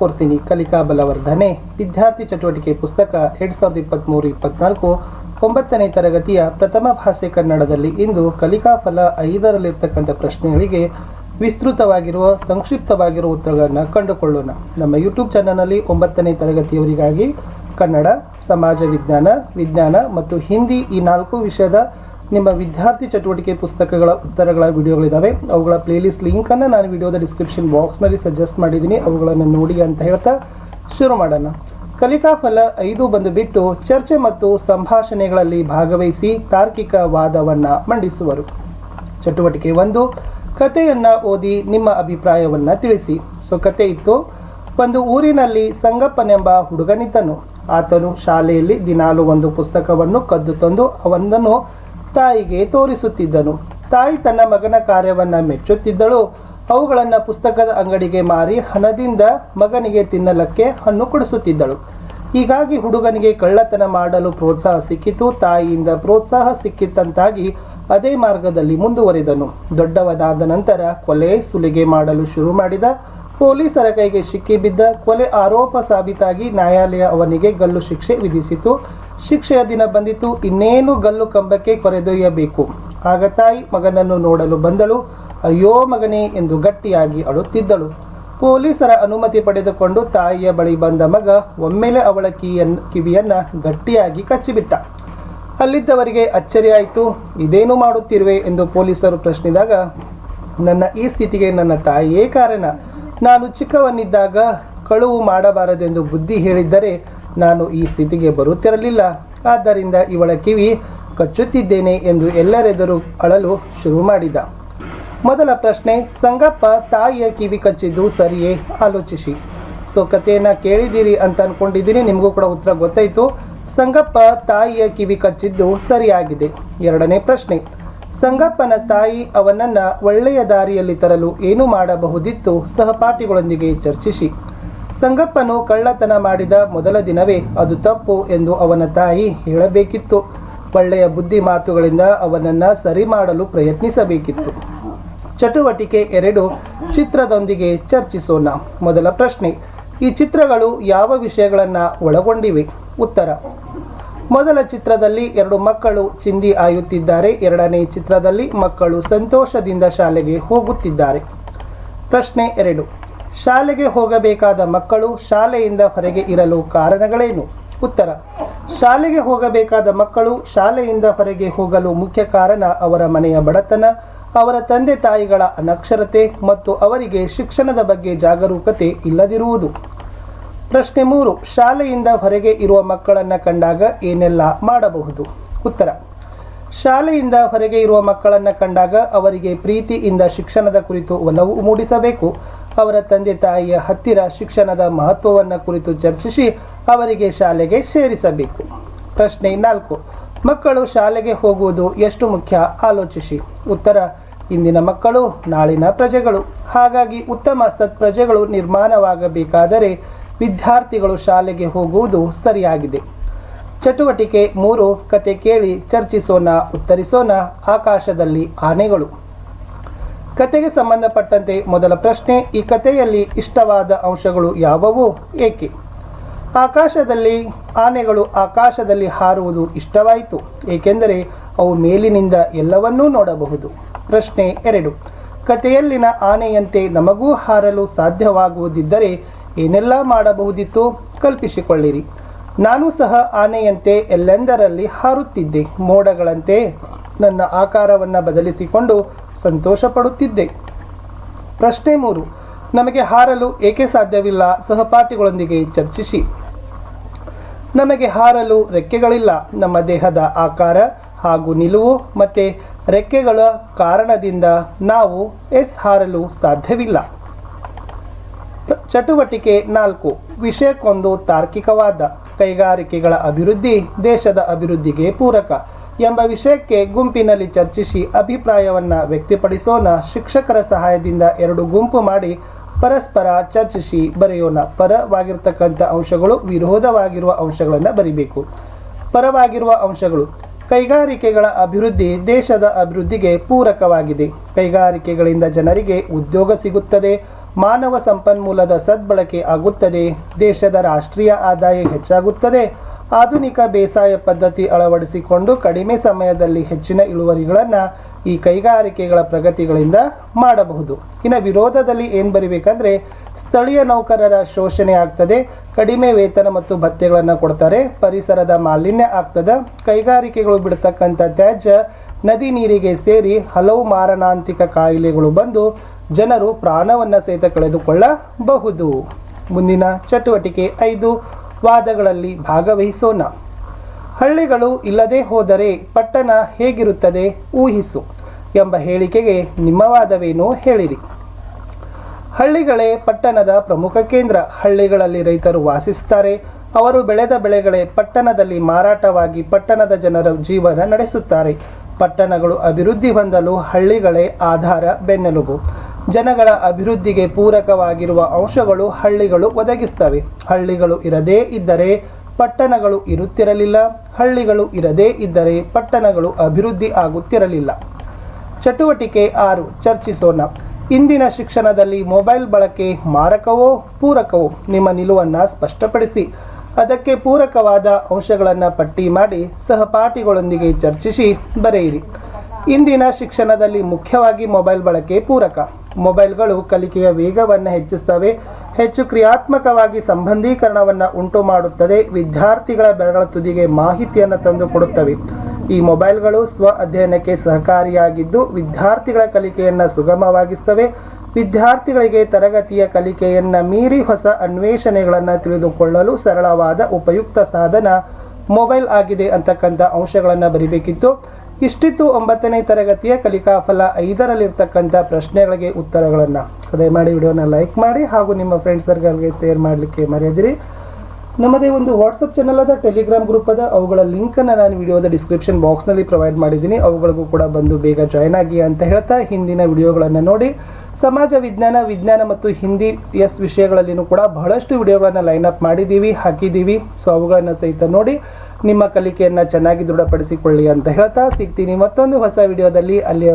ಕೋರ್ತೀನಿ ಕಲಿಕಾ ಬಲವರ್ಧನೆ. ವಿದ್ಯಾರ್ಥಿ ಚಟುವಟಿಕೆ ಪುಸ್ತಕ ಎರಡ್ ಸಾವಿರದ ಇಪ್ಪತ್ತ್ಮೂರು ಇಪ್ಪತ್ನಾಲ್ಕು, ಒಂಬತ್ತನೇ ತರಗತಿಯ ಪ್ರಥಮ ಭಾಷೆ ಕನ್ನಡದಲ್ಲಿ ಇಂದು ಕಲಿಕಾ ಫಲ ಐದರಲ್ಲಿರ್ತಕ್ಕಂಥ ಪ್ರಶ್ನೆಗಳಿಗೆ ವಿಸ್ತೃತವಾಗಿರುವ, ಸಂಕ್ಷಿಪ್ತವಾಗಿರುವ ಉತ್ತರಗಳನ್ನು ಕಂಡುಕೊಳ್ಳೋಣ. ನಮ್ಮ ಯೂಟ್ಯೂಬ್ ಚಾನಲ್ನಲ್ಲಿ ಒಂಬತ್ತನೇ ತರಗತಿಯವರಿಗಾಗಿ ಕನ್ನಡ, ಸಮಾಜ ವಿಜ್ಞಾನ ವಿಜ್ಞಾನ ಮತ್ತು ಹಿಂದಿ ಈ ನಾಲ್ಕು ವಿಷಯದ ನಿಮ್ಮ ವಿದ್ಯಾರ್ಥಿ ಚಟುವಟಿಕೆ ಪುಸ್ತಕಗಳ ಉತ್ತರಗಳ ವಿಡಿಯೋಗಳಿದ್ದಾವೆ ಅವುಗಳ ಪ್ಲೇಲಿಸ್ಟ್ ಲಿಂಕನ್ನು ನಾನು ವಿಡಿಯೋದ ಡಿಸ್ಕ್ರಿಪ್ಷನ್ ಬಾಕ್ಸ್ನಲ್ಲಿ ಸಜೆಸ್ಟ್ ಮಾಡಿದ್ದೀನಿ. ಅವುಗಳನ್ನು ನೋಡಿ ಅಂತ ಹೇಳ್ತಾ ಶುರು ಮಾಡೋಣ. ಕಲಿಕಾ ಫಲ ಐದು ಬಂದು ಬಿಟ್ಟು ಚರ್ಚೆ ಮತ್ತು ಸಂಭಾಷಣೆಗಳಲ್ಲಿ ಭಾಗವಹಿಸಿ ತಾರ್ಕಿಕ ವಾದವನ್ನು ಮಂಡಿಸುವರು. ಚಟುವಟಿಕೆ ಒಂದು, ಕಥೆಯನ್ನು ಓದಿ ನಿಮ್ಮ ಅಭಿಪ್ರಾಯವನ್ನು ತಿಳಿಸಿ. ಸೊ ಕತೆ ಇತ್ತು, ಒಂದು ಊರಿನಲ್ಲಿ ಸಂಗಪ್ಪನೆಂಬ ಹುಡುಗನಿದ್ದನು. ಆತನು ಶಾಲೆಯಲ್ಲಿ ದಿನಾಲು ಒಂದು ಪುಸ್ತಕವನ್ನು ಕದ್ದು ತಂದು ಅವನನ್ನು ತಾಯಿಗೆ ತೋರಿಸುತ್ತಿದ್ದನು. ತಾಯಿ ತನ್ನ ಮಗನ ಕಾರ್ಯವನ್ನ ಮೆಚ್ಚುತ್ತಿದ್ದಳು. ಅವುಗಳನ್ನು ಪುಸ್ತಕದ ಅಂಗಡಿಗೆ ಮಾರಿ ಹಣದಿಂದ ಮಗನಿಗೆ ತಿನ್ನಲಕ್ಕೆ ಹಣ್ಣು ಕೊಡಿಸುತ್ತಿದ್ದಳು. ಹೀಗಾಗಿ ಹುಡುಗನಿಗೆ ಕಳ್ಳತನ ಮಾಡಲು ಪ್ರೋತ್ಸಾಹ ಸಿಕ್ಕಿತು. ತಾಯಿಯಿಂದ ಪ್ರೋತ್ಸಾಹ ಸಿಕ್ಕಿತ್ತಂತಾಗಿ ಅದೇ ಮಾರ್ಗದಲ್ಲಿ ಮುಂದುವರಿದನು. ದೊಡ್ಡವನಾದ ನಂತರ ಕೊಲೆ ಸುಲಿಗೆ ಮಾಡಲು ಶುರು ಮಾಡಿದ. ಪೊಲೀಸರ ಕೈಗೆ ಸಿಕ್ಕಿಬಿದ್ದ ಕೊಲೆ ಆರೋಪ ಸಾಬೀತಾಗಿ ನ್ಯಾಯಾಲಯ ಅವನಿಗೆ ಗಲ್ಲು ಶಿಕ್ಷೆ ವಿಧಿಸಿತು. ಶಿಕ್ಷೆಯ ದಿನ ಬಂದಿತು, ಇನ್ನೇನು ಗಲ್ಲು ಕಂಬಕ್ಕೆ ಕೊರೆದೊಯ್ಯಬೇಕು? ಆಗ ತಾಯಿ ಮಗನನ್ನು ನೋಡಲು ಬಂದಳು. ಅಯ್ಯೋ ಮಗನೇ ಎಂದು ಗಟ್ಟಿಯಾಗಿ ಅಳುತ್ತಿದ್ದಳು. ಪೊಲೀಸರ ಅನುಮತಿ ಪಡೆದುಕೊಂಡು ತಾಯಿಯ ಬಳಿ ಬಂದ ಮಗ ಒಮ್ಮೆಲೆ ಅವಳ ಕಿವಿಯನ್ನ ಗಟ್ಟಿಯಾಗಿ ಕಚ್ಚಿಬಿಟ್ಟ. ಅಲ್ಲಿದ್ದವರಿಗೆ ಅಚ್ಚರಿಯಾಯಿತು, ಇದೇನು ಮಾಡುತ್ತಿರುವೆ? ಎಂದು ಪೊಲೀಸರು ಪ್ರಶ್ನಿದಾಗ, ನನ್ನ ಈ ಸ್ಥಿತಿಗೆ ನನ್ನ ತಾಯಿಯೇ ಕಾರಣ. ನಾನು ಚಿಕ್ಕವನಿದ್ದಾಗ ಕಳುವು ಮಾಡಬಾರದೆಂದು ಬುದ್ಧಿ ಹೇಳಿದ್ದರೆ ನಾನು ಈ ಸ್ಥಿತಿಗೆ ಬರುತ್ತಿರಲಿಲ್ಲ. ಆದ್ದರಿಂದ ಇವಳ ಕಿವಿ ಕಚ್ಚುತ್ತಿದ್ದೇನೆ ಎಂದು ಎಲ್ಲರೆದುರು ಅಳಲು ಶುರು ಮಾಡಿದ. ಮೊದಲ ಪ್ರಶ್ನೆ, ಸಂಗಪ್ಪ, ತಾಯಿಯ ಕಿವಿ ಕಚ್ಚಿದ್ದು ಸರಿಯೇ? ಆಲೋಚಿಸಿ. ಸೊ ಕಥೆಯನ್ನ ಕೇಳಿದ್ದೀರಿ ಅಂತ ಅನ್ಕೊಂಡಿದ್ದೀನಿ, ನಿಮಗೂ ಕೂಡ ಉತ್ತರ ಗೊತ್ತಾಯಿತು. ಸಂಗಪ್ಪ, ತಾಯಿಯ ಕಿವಿ ಕಚ್ಚಿದ್ದು ಸರಿಯಾಗಿದೆ. ಎರಡನೇ ಪ್ರಶ್ನೆ, ಸಂಗಪ್ಪನ ತಾಯಿ ಅವನನ್ನು ಒಳ್ಳೆಯ ದಾರಿಯಲ್ಲಿ ತರಲು ಏನು ಮಾಡಬಹುದಿತ್ತು? ಸಹಪಾಠಿಗಳೊಂದಿಗೆ ಚರ್ಚಿಸಿ. ಸಂಗಪ್ಪನು ಕಳ್ಳತನ ಮಾಡಿದ ಮೊದಲ ದಿನವೇ ಅದು ತಪ್ಪು ಎಂದು ಅವನ ತಾಯಿ ಹೇಳಬೇಕಿತ್ತು. ಒಳ್ಳೆಯ ಬುದ್ಧಿ ಮಾತುಗಳಿಂದ ಅವನನ್ನ ಸರಿ ಮಾಡಲು ಪ್ರಯತ್ನಿಸಬೇಕಿತ್ತು. ಚಟುವಟಿಕೆ ಎರಡು, ಚಿತ್ರದೊಂದಿಗೆ ಚರ್ಚಿಸೋಣ. ಮೊದಲ ಪ್ರಶ್ನೆ, ಈ ಚಿತ್ರಗಳು ಯಾವ ವಿಷಯಗಳನ್ನು ಒಳಗೊಂಡಿವೆ? ಉತ್ತರ, ಮೊದಲ ಚಿತ್ರದಲ್ಲಿ ಎರಡು ಮಕ್ಕಳು ಚಿಂದಿ ಆಯುತ್ತಿದ್ದಾರೆ, ಎರಡನೇ ಚಿತ್ರದಲ್ಲಿ ಮಕ್ಕಳು ಸಂತೋಷದಿಂದ ಶಾಲೆಗೆ ಹೋಗುತ್ತಿದ್ದಾರೆ. ಪ್ರಶ್ನೆ ಎರಡು ಶಾಲೆಗೆ ಹೋಗಬೇಕಾದ ಮಕ್ಕಳು ಶಾಲೆಯಿಂದ ಹೊರಗೆ ಇರಲು ಕಾರಣಗಳೇನು? ಉತ್ತರ, ಶಾಲೆಗೆ ಹೋಗಬೇಕಾದ ಮಕ್ಕಳು ಶಾಲೆಯಿಂದ ಹೊರಗೆ ಹೋಗಲು ಮುಖ್ಯ ಕಾರಣ ಅವರ ಮನೆಯ ಬಡತನ, ಅವರ ತಂದೆ ತಾಯಿಗಳ ಅನಕ್ಷರತೆ ಮತ್ತು ಅವರಿಗೆ ಶಿಕ್ಷಣದ ಬಗ್ಗೆ ಜಾಗರೂಕತೆ ಇಲ್ಲದಿರುವುದು. ಪ್ರಶ್ನೆ ಮೂರು, ಶಾಲೆಯಿಂದ ಹೊರಗೆ ಇರುವ ಮಕ್ಕಳನ್ನು ಕಂಡಾಗ ಏನೆಲ್ಲ ಮಾಡಬಹುದು? ಉತ್ತರ, ಶಾಲೆಯಿಂದ ಹೊರಗೆ ಇರುವ ಮಕ್ಕಳನ್ನು ಕಂಡಾಗ ಅವರಿಗೆ ಪ್ರೀತಿಯಿಂದ ಶಿಕ್ಷಣದ ಕುರಿತು ಒಲವು ಮೂಡಿಸಬೇಕು. ಅವರ ತಂದೆ ತಾಯಿಯ ಹತ್ತಿರ ಶಿಕ್ಷಣದ ಮಹತ್ವವನ್ನು ಕುರಿತು ಚರ್ಚಿಸಿ ಅವರಿಗೆ ಶಾಲೆಗೆ ಸೇರಿಸಬೇಕು. ಪ್ರಶ್ನೆ ನಾಲ್ಕು, ಮಕ್ಕಳು ಶಾಲೆಗೆ ಹೋಗುವುದು ಎಷ್ಟು ಮುಖ್ಯ? ಆಲೋಚಿಸಿ. ಉತ್ತರ, ಇಂದಿನ ಮಕ್ಕಳು ನಾಳಿನ ಪ್ರಜೆಗಳು. ಹಾಗಾಗಿ ಉತ್ತಮ ಸತ್ಪ್ರಜೆಗಳು ನಿರ್ಮಾಣವಾಗಬೇಕಾದರೆ ವಿದ್ಯಾರ್ಥಿಗಳು ಶಾಲೆಗೆ ಹೋಗುವುದು ಸರಿಯಾಗಿದೆ. ಚಟುವಟಿಕೆ ಮೂರು, ಕತೆ ಕೇಳಿ ಚರ್ಚಿಸೋಣ, ಉತ್ತರಿಸೋಣ, ಆಕಾಶದಲ್ಲಿ ಆನೆಗಳು. ಕತೆಗೆ ಸಂಬಂಧಪಟ್ಟಂತೆ ಮೊದಲ ಪ್ರಶ್ನೆ, ಈ ಕಥೆಯಲ್ಲಿ ಇಷ್ಟವಾದ ಅಂಶಗಳು ಯಾವುವು? ಏಕೆ? ಆಕಾಶದಲ್ಲಿ, ಆನೆಗಳು ಆಕಾಶದಲ್ಲಿ ಹಾರುವುದು ಇಷ್ಟವಾಯಿತು, ಏಕೆಂದರೆ ಅವು ಮೇಲಿನಿಂದ ಎಲ್ಲವನ್ನೂ ನೋಡಬಹುದು. ಪ್ರಶ್ನೆ ಎರಡು. ಕಥೆಯಲ್ಲಿನ ಆನೆಯಂತೆ ನಮಗೂ ಹಾರಲು ಸಾಧ್ಯವಾಗುವುದಿದ್ದರೆ ಏನೆಲ್ಲ ಮಾಡಬಹುದಿತ್ತು? ಕಲ್ಪಿಸಿಕೊಳ್ಳಿರಿ. ನಾನು ಸಹ ಆನೆಯಂತೆ ಎಲ್ಲೆಂದರಲ್ಲಿ ಹಾರುತ್ತಿದ್ದೆ? ಮೋಡಗಳಂತೆ. ನನ್ನ ಆಕಾರವನ್ನು ಬದಲಿಸಿಕೊಂಡು ಸಂತೋಷ ಪಡುತ್ತಿದ್ದೆ ಪ್ರಶ್ನೆ ಮೂರು. ನಮಗೆ ಹಾರಲು ಏಕೆ ಸಾಧ್ಯವಿಲ್ಲ? ಸಹಪಾಠಿಗಳೊಂದಿಗೆ ಚರ್ಚಿಸಿ. ನಮಗೆ ಹಾರಲು ರೆಕ್ಕೆಗಳಿಲ್ಲ. ನಮ್ಮ ದೇಹದ ಆಕಾರ ಹಾಗೂ ನಿಲುವು ಮತ್ತು ರೆಕ್ಕೆಗಳ ಕಾರಣದಿಂದ ನಾವು ಎಸ್ ಹಾರಲು ಸಾಧ್ಯವಿಲ್ಲ. ಚಟುವಟಿಕೆ ನಾಲ್ಕು. ವಿಷಯಕ್ಕೊಂದು ತಾರ್ಕಿಕವಾದ ಕೈಗಾರಿಕೆಗಳ ಅಭಿವೃದ್ಧಿ ದೇಶದ ಅಭಿವೃದ್ಧಿಗೆ ಪೂರಕ. ಎಂಬ ವಿಷಯಕ್ಕೆ ಗುಂಪಿನಲ್ಲಿ ಚರ್ಚಿಸಿ ಅಭಿಪ್ರಾಯವನ್ನು ವ್ಯಕ್ತಪಡಿಸೋಣ. ಶಿಕ್ಷಕರ ಸಹಾಯದಿಂದ ಎರಡು ಗುಂಪು ಮಾಡಿ ಪರಸ್ಪರ ಚರ್ಚಿಸಿ ಬರೆಯೋಣ. ಪರವಾಗಿರ್ತಕ್ಕಂಥ ಅಂಶಗಳು ವಿರೋಧವಾಗಿರುವ ಅಂಶಗಳನ್ನು ಬರಿಬೇಕು. ಪರವಾಗಿರುವ ಅಂಶಗಳು. ಕೈಗಾರಿಕೆಗಳ ಅಭಿವೃದ್ಧಿ ದೇಶದ ಅಭಿವೃದ್ಧಿಗೆ ಪೂರಕವಾಗಿದೆ. ಕೈಗಾರಿಕೆಗಳಿಂದ ಜನರಿಗೆ ಉದ್ಯೋಗ ಸಿಗುತ್ತದೆ. ಮಾನವ ಸಂಪನ್ಮೂಲದ ಸದ್ಬಳಕೆ ಆಗುತ್ತದೆ. ದೇಶದ ರಾಷ್ಟ್ರೀಯ ಆದಾಯ ಹೆಚ್ಚಾಗುತ್ತದೆ. ಆಧುನಿಕ ಬೇಸಾಯ ಪದ್ಧತಿ ಅಳವಡಿಸಿಕೊಂಡು ಕಡಿಮೆ ಸಮಯದಲ್ಲಿ ಹೆಚ್ಚಿನ ಇಳುವರಿಗಳನ್ನು ಈ ಕೈಗಾರಿಕೆಗಳ ಪ್ರಗತಿಗಳಿಂದ ಮಾಡಬಹುದು. ಇನ್ನು ವಿರೋಧದಲ್ಲಿ ಏನು ಬರಿಬೇಕಂದ್ರೆ, ಸ್ಥಳೀಯ ನೌಕರರ ಶೋಷಣೆ ಆಗ್ತದೆ, ಕಡಿಮೆ ವೇತನ ಮತ್ತು ಭತ್ಯೆಗಳನ್ನು ಕೊಡ್ತಾರೆ, ಪರಿಸರದ ಮಾಲಿನ್ಯ ಆಗ್ತದೆ, ಕೈಗಾರಿಕೆಗಳು ಬಿಡ್ತಕ್ಕಂಥ ತ್ಯಾಜ್ಯ, ನದಿ ನೀರಿಗೆ ಸೇರಿ ಹಲವು ಮಾರಣಾಂತಿಕ ಕಾಯಿಲೆಗಳು ಬಂದು ಜನರು ಪ್ರಾಣವನ್ನು ಸಹಿತ ಕಳೆದುಕೊಳ್ಳಬಹುದು. ಮುಂದಿನ ಚಟುವಟಿಕೆ ಐದು ವಾದಗಳಲ್ಲಿ ಭಾಗವಹಿಸೋಣ. ಹಳ್ಳಿಗಳು ಇಲ್ಲದೆ ಹೋದರೆ ಪಟ್ಟಣ ಹೇಗಿರುತ್ತದೆ ಊಹಿಸು ಎಂಬ ಹೇಳಿಕೆಗೆ ನಿಮ್ಮ ವಾದವೇನು ಹೇಳಿರಿ. ಹಳ್ಳಿಗಳೇ ಪಟ್ಟಣದ ಪ್ರಮುಖ ಕೇಂದ್ರ. ಹಳ್ಳಿಗಳಲ್ಲಿ ರೈತರು ವಾಸಿಸುತ್ತಾರೆ. ಅವರು ಬೆಳೆದ ಬೆಳೆಗಳೇ ಪಟ್ಟಣದಲ್ಲಿ ಮಾರಾಟವಾಗಿ ಪಟ್ಟಣದ ಜನರ ಜೀವನ ನಡೆಸುತ್ತಾರೆ. ಪಟ್ಟಣಗಳು ಅಭಿವೃದ್ಧಿ ಹೊಂದಲು ಹಳ್ಳಿಗಳೇ ಆಧಾರ ಬೆನ್ನೆಲುಬು. ಜನಗಳ ಅಭಿವೃದ್ಧಿಗೆ ಪೂರಕವಾಗಿರುವ ಅಂಶಗಳು ಹಳ್ಳಿಗಳು ಒದಗಿಸ್ತವೆ. ಹಳ್ಳಿಗಳು ಇರದೇ ಇದ್ದರೆ ಪಟ್ಟಣಗಳು ಇರುತ್ತಿರಲಿಲ್ಲ. ಹಳ್ಳಿಗಳು ಇರದೇ ಇದ್ದರೆ ಪಟ್ಟಣಗಳು ಅಭಿವೃದ್ಧಿ ಆಗುತ್ತಿರಲಿಲ್ಲ. ಚಟುವಟಿಕೆ ಆರು, ಚರ್ಚಿಸೋಣ. ಇಂದಿನ ಶಿಕ್ಷಣದಲ್ಲಿ ಮೊಬೈಲ್ ಬಳಕೆ ಮಾರಕವೋ, ಪೂರಕವೋ? ನಿಮ್ಮ ನಿಲುವನ್ನು ಸ್ಪಷ್ಟಪಡಿಸಿ. ಅದಕ್ಕೆ ಪೂರಕವಾದ ಅಂಶಗಳನ್ನು ಪಟ್ಟಿ ಮಾಡಿ ಸಹಪಾಠಿಗಳೊಂದಿಗೆ ಚರ್ಚಿಸಿ ಬರೆಯಿರಿ. ಇಂದಿನ ಶಿಕ್ಷಣದಲ್ಲಿ ಮುಖ್ಯವಾಗಿ ಮೊಬೈಲ್ ಬಳಕೆ ಪೂರಕ. ಮೊಬೈಲ್ಗಳು ಕಲಿಕೆಯ ವೇಗವನ್ನು ಹೆಚ್ಚಿಸ್ತವೆ. ಹೆಚ್ಚು ಕ್ರಿಯಾತ್ಮಕವಾಗಿ ಸಂಬಂಧೀಕರಣವನ್ನು ಉಂಟು ಮಾಡುತ್ತದೆ. ವಿದ್ಯಾರ್ಥಿಗಳ ಬೆರಗಳ ತುದಿಗೆ ಮಾಹಿತಿಯನ್ನು ತಂದುಕೊಡುತ್ತವೆ ಈ ಮೊಬೈಲ್ಗಳು ಸ್ವ ಅಧ್ಯಯನಕ್ಕೆ ಸಹಕಾರಿಯಾಗಿದ್ದು, ವಿದ್ಯಾರ್ಥಿಗಳ ಕಲಿಕೆಯನ್ನು ಸುಗಮವಾಗಿಸ್ತವೆ. ವಿದ್ಯಾರ್ಥಿಗಳಿಗೆ ತರಗತಿಯ ಕಲಿಕೆಯನ್ನು ಮೀರಿ ಹೊಸ ಅನ್ವೇಷಣೆಗಳನ್ನು ತಿಳಿದುಕೊಳ್ಳಲು ಸರಳವಾದ ಉಪಯುಕ್ತ ಸಾಧನ ಮೊಬೈಲ್ ಆಗಿದೆ ಅಂತಕ್ಕಂಥ ಅಂಶಗಳನ್ನು ಬರಿಬೇಕಿತ್ತು. ಇಷ್ಟಿತ್ತು ಒಂಬತ್ತನೇ ತರಗತಿಯ ಕಲಿಕಾ ಫಲ ಐದರಲ್ಲಿರ್ತಕ್ಕಂಥ ಪ್ರಶ್ನೆಗಳಿಗೆ ಉತ್ತರಗಳನ್ನು. ದಯಮಾಡಿ ವಿಡಿಯೋನ ಲೈಕ್ ಮಾಡಿ ಹಾಗೂ ನಿಮ್ಮ ಫ್ರೆಂಡ್ಸ್ ಸರ್ಕಲ್ಗೆ ಶೇರ್ ಮಾಡಲಿಕ್ಕೆ ಮರೆಯದಿರಿ. ನಮ್ಮದೇ ಒಂದು ವಾಟ್ಸಪ್ ಚಾನಲ್ ಅದ ಟೆಲಿಗ್ರಾಮ್ ಗ್ರೂಪ್ ಅದ. ಅವುಗಳ ಲಿಂಕನ್ನು ನಾನು ವಿಡಿಯೋದ ಡಿಸ್ಕ್ರಿಪ್ಷನ್ ಬಾಕ್ಸ್ನಲ್ಲಿ ಪ್ರೊವೈಡ್ ಮಾಡಿದ್ದೀನಿ. ಅವುಗಳಿಗೂ ಕೂಡ ಬಂದು ಬೇಗ ಜಾಯ್ನ್ ಆಗಿ ಅಂತ ಹೇಳ್ತಾ ಹಿಂದಿನ ವಿಡಿಯೋಗಳನ್ನು ನೋಡಿ. ಸಮಾಜ ವಿಜ್ಞಾನ ವಿಜ್ಞಾನ ಮತ್ತು ಹಿಂದಿ ಎಸ್ ವಿಷಯಗಳಲ್ಲಿಯೂ ಕೂಡ ಬಹಳಷ್ಟು ವಿಡಿಯೋಗಳನ್ನು ಲೈನ್ ಅಪ್ ಮಾಡಿದ್ದೀವಿ, ಹಾಕಿದ್ದೀವಿ. ಸೊ ಅವುಗಳನ್ನು ಸಹಿತ ನೋಡಿ. ನಿಮ್ಮ ಕಲಿಕೆಯನ್ನು ಚೆನ್ನಾಗಿ ದೃಢಪಡಿಸಿಕೊಳ್ಳಿ ಅಂತ ಹೇಳ್ತಾ ಸಿಗ್ತೀನಿ ಮತ್ತೊಂದು ಹೊಸ ವಿಡಿಯೋದಲ್ಲಿ ಅಲ್ಲಿಯವರು